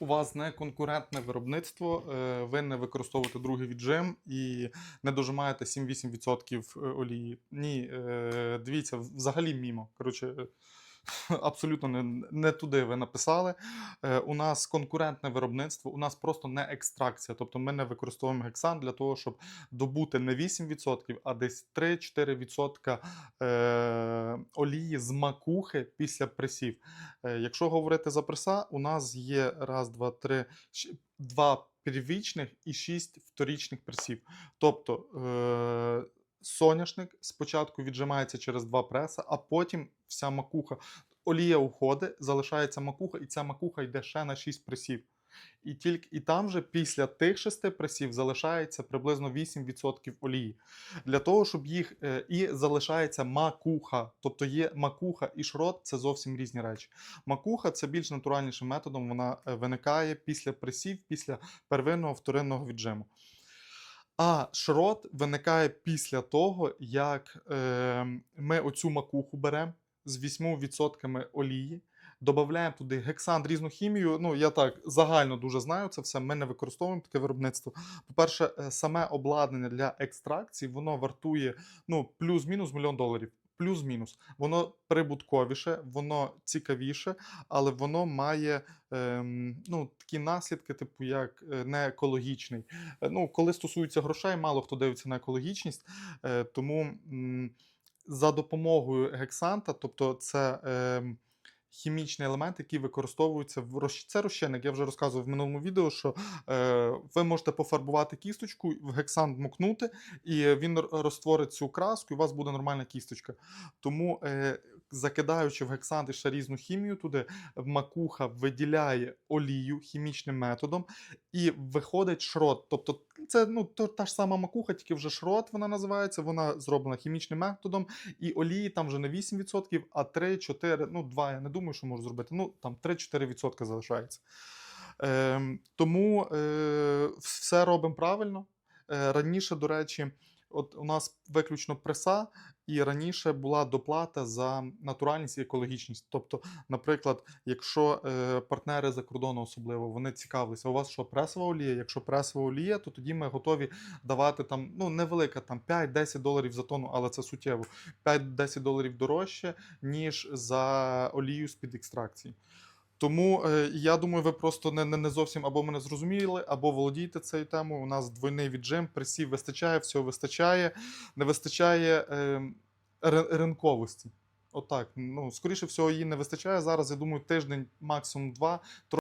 у вас не конкурентне виробництво, е, ви не використовуєте другий віджим і не дожимаєте 7-8% олії. Ні, е, дивіться, взагалі мімо. Коротше, е, абсолютно не, не туди ви написали. Е, У нас конкурентне виробництво, у нас просто не екстракція. Тобто ми не використовуємо гексан для того, щоб добути не 8%, а десь 3-4% е, олії з макухи після пресів. Е, Якщо говорити за преса, у нас є раз, два, три, два первічних і шість вторічних пресів. Тобто соняшник спочатку віджимається через два преса, а потім вся макуха. Олія уходить, залишається макуха, і ця макуха йде ще на 6 пресів. І тільки і там вже після тих шести пресів залишається приблизно 8% олії. Для того, щоб їх е, і залишається макуха. Тобто є макуха і шрот це зовсім різні речі. Макуха це більш натуральнішим методом, вона е, виникає після пресів, після первинного вторинного віджиму. А шрот виникає після того, як е, ми оцю макуху беремо з 8% олії, додаємо туди гексан різну хімію. Ну, я так загально дуже знаю це все. Ми не використовуємо таке виробництво. По-перше, е, саме обладнання для екстракції воно вартує ну, плюс-мінус мільйон доларів. Плюс-мінус. Воно прибутковіше, воно цікавіше, але воно має ем, ну, такі наслідки, типу як е, не екологічний. Е, Ну, коли стосується грошей, мало хто дивиться на екологічність, е, тому м, за допомогою гексанта, тобто це ем, хімічний елемент, який використовується в розч... Це розчинник. Я вже розказував в минулому відео, що е, ви можете пофарбувати кісточку, в гексант вмокнути, і він розтворить цю краску, і у вас буде нормальна кісточка. Тому, е, закидаючи в гексант ще різну хімію туди, макуха виділяє олію хімічним методом, і виходить шрот. Тобто, це ну, то, та ж сама макуха, тільки вже шрот вона називається, вона зроблена хімічним методом, і олії там вже не 8%, а 3-4, ну 2, я не думаю, що можу зробити. Ну, там 3-4% залишається. Е, тому е, все робимо правильно. Е, раніше, до речі, от у нас виключно преса, і раніше була доплата за натуральність і екологічність. Тобто, наприклад, якщо е, партнери за кордону особливо вони цікавилися, у вас що пресова олія? Якщо пресова олія, то тоді ми готові давати там ну невелика, там 5-10 доларів за тонну, але це суттєво. 5-10 доларів дорожче, ніж за олію з-під екстракції. Тому е, я думаю, ви просто не, не, зовсім або мене зрозуміли, або володієте цією темою. У нас двойний віджим, присів вистачає, всього вистачає, не вистачає е, ринковості. Отак. Ну, скоріше всього, її не вистачає зараз. Я думаю, тиждень, максимум два.